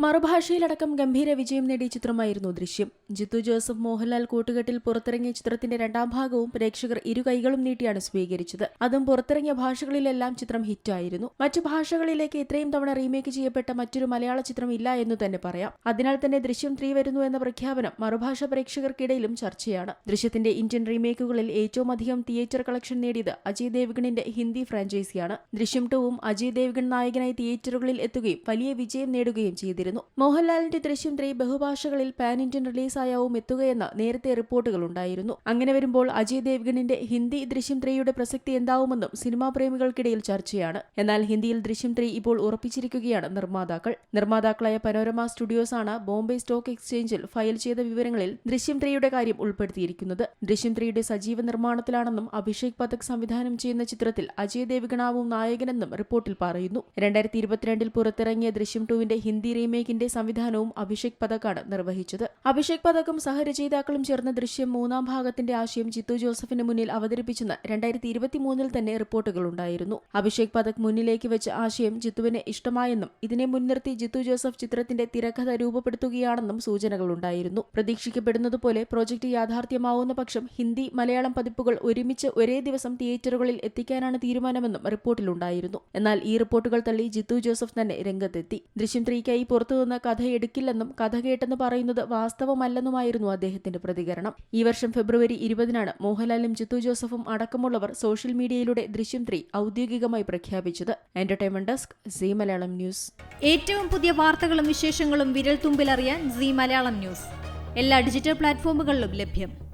മറുഭാഷയിലടക്കം ഗംഭീര വിജയം നേടിയ ചിത്രമായിരുന്നു ദൃശ്യം. ജിത്തു ജോസഫ് മോഹൻലാൽ കൂട്ടുകെട്ടിൽ പുറത്തിറങ്ങിയ ചിത്രത്തിന്റെ രണ്ടാം ഭാഗവും പ്രേക്ഷകർ ഇരു കൈകളും നീട്ടിയാണ് സ്വീകരിച്ചത്. അതും പുറത്തിറങ്ങിയ ഭാഷകളിലെല്ലാം ചിത്രം ഹിറ്റായിരുന്നു. മറ്റു ഭാഷകളിലേക്ക് ഇത്രയും തവണ റീമേക്ക് ചെയ്യപ്പെട്ട മറ്റൊരു മലയാള ചിത്രം ഇല്ല എന്ന് തന്നെ പറയാം. അതിനാൽ തന്നെ ദൃശ്യം ത്രീ വരുന്നു എന്ന പ്രഖ്യാപനം മറുഭാഷ പ്രേക്ഷകർക്കിടയിലും ചർച്ചയാണ്. ദൃശ്യത്തിന്റെ ഇന്ത്യൻ റീമേക്കുകളിൽ ഏറ്റവും അധികം തിയേറ്റർ കളക്ഷൻ നേടിയത് അജയ് ദേവ്ഗണിന്റെ ഹിന്ദി ഫ്രാഞ്ചൈസിയാണ്. ദൃശ്യം ടുവും അജയ് ദേവ്ഗൺ നായകനായി തിയേറ്ററുകളിൽ എത്തുകയും വലിയ വിജയം നേടുകയും ചെയ്തിരുന്നു. മോഹൻലാലിന്റെ ദൃശ്യം ത്രീ ബഹുഭാഷകളിൽ പാൻ ഇന്ത്യൻ റിലീസായാവും എത്തുകയെന്ന് നേരത്തെ റിപ്പോർട്ടുകൾ ഉണ്ടായിരുന്നു. അങ്ങനെ വരുമ്പോൾ അജയ് ദേവ്ഗണിന്റെ ഹിന്ദി ദൃശ്യം ത്രീയുടെ പ്രസക്തി എന്താവുമെന്നും സിനിമാ പ്രേമികൾക്കിടയിൽ ചർച്ചയാണ്. എന്നാൽ ഹിന്ദിയിൽ ദൃശ്യം ത്രീ ഇപ്പോൾ ഉറപ്പിച്ചിരിക്കുകയാണ് നിർമ്മാതാക്കൾ. നിർമ്മാതാക്കളായ പനോരമ സ്റ്റുഡിയോസ് ആണ് ബോംബെ സ്റ്റോക്ക് എക്സ്ചേഞ്ചിൽ ഫയൽ ചെയ്ത വിവരങ്ങളിൽ ദൃശ്യം ത്രീയുടെ കാര്യം ഉൾപ്പെടുത്തിയിരിക്കുന്നത്. ദൃശ്യം ത്രീയുടെ സജീവ നിർമ്മാണത്തിലാണെന്നും അഭിഷേക് പഥക് സംവിധാനം ചെയ്യുന്ന ചിത്രത്തിൽ അജയ് ദേവ്ഗണാവും നായകനെന്നും റിപ്പോർട്ടിൽ പറയുന്നു. രണ്ടായിരത്തി ഇരുപത്തിരണ്ടിൽ പുറത്തിറങ്ങിയ ദൃശ്യം ടുവിന്റെ ഹിന്ദി റീമേക്കിന്റെ സംവിധാനവും അഭിഷേക് പതക്കാണ് നിർവഹിച്ചത്. അഭിഷേക് പതക്കും സഹരചയിതാക്കളും ചേർന്ന ദൃശ്യം മൂന്നാം ഭാഗത്തിന്റെ ആശയം ജിത്തു ജോസഫിന് മുന്നിൽ അവതരിപ്പിച്ചെന്ന് രണ്ടായിരത്തി ഇരുപത്തിമൂന്നിൽ തന്നെ റിപ്പോർട്ടുകൾ ഉണ്ടായിരുന്നു. അഭിഷേക് പതക് മുന്നിലേക്ക് വെച്ച ആശയം ജിത്തുവിന് ഇഷ്ടമായെന്നും ഇതിനെ മുൻനിർത്തി ജിത്തു ജോസഫ് ചിത്രത്തിന്റെ തിരക്കഥ രൂപപ്പെടുത്തുകയാണെന്നും സൂചനകളുണ്ടായിരുന്നു പ്രതീക്ഷിക്കപ്പെടുന്നതുപോലെ പ്രോജക്ട് യാഥാർത്ഥ്യമാവുന്ന പക്ഷം ഹിന്ദി മലയാളം പതിപ്പുകൾ ഒരുമിച്ച് ഒരേ ദിവസം തിയേറ്ററുകളിൽ എത്തിക്കാനാണ് തീരുമാനമെന്നും റിപ്പോർട്ടിലുണ്ടായിരുന്നു. എന്നാൽ ഈ റിപ്പോർട്ടുകൾ തള്ളി ജിത്തു ജോസഫ് തന്നെ രംഗത്തെത്തി. ദൃശ്യം ത്രീക്കായി പുറത്തുനിന്ന് കഥ എടുക്കില്ലെന്നും കഥ കേട്ടെന്ന് പറയുന്നത് വാസ്തവമല്ലെന്നുമായിരുന്നു അദ്ദേഹത്തിന്റെ പ്രതികരണം. ഈ വർഷം ഫെബ്രുവരി ഇരുപതിനാണ് മോഹൻലാലും ചിത്തു ജോസഫും അടക്കമുള്ളവർ സോഷ്യൽ മീഡിയയിലൂടെ ദൃശ്യം ത്രീ ഔദ്യോഗികമായി പ്രഖ്യാപിച്ചത്. Entertainment desk Zee Malayalam news. ഏറ്റവും പുതിയ വാർത്തകളും വിശേഷങ്ങളും വിരൽ തുമ്പിലറിയാൻ സി മലയാളം ന്യൂസ്. എല്ലാ ഡിജിറ്റൽ പ്ലാറ്റ്ഫോമുകളിലും ലഭ്യം.